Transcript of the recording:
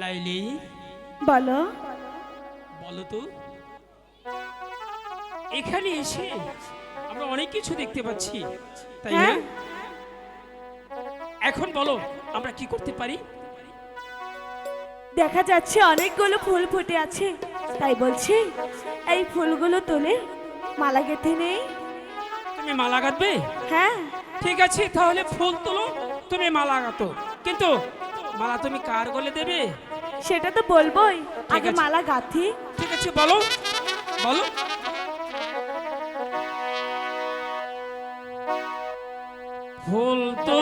লাইলি। বলো। বলো তো। এখানে এসে আমরা অনেক কিছু দেখতে পাচ্ছি তাই না? হ্যাঁ। এখন বলো আমরা কি করতে পারি? দেখা যাচ্ছে অনেকগুলো ফুল ফুটে আছে। তাই বলছি এই ফুলগুলো তুলে মালা গেঁথে নেই তুমি মালা গাঁথবে? হ্যাঁ। ঠিক আছে তাহলে ফুল তোলো তুমি মালা গাঁথো। কিন্তু মালা তুমি কার গলে দেবে? সেটা তো বলবোই। আগে আছে। মালা গাঁথি। ঠিক আছে বলো। বলো। ফুল তো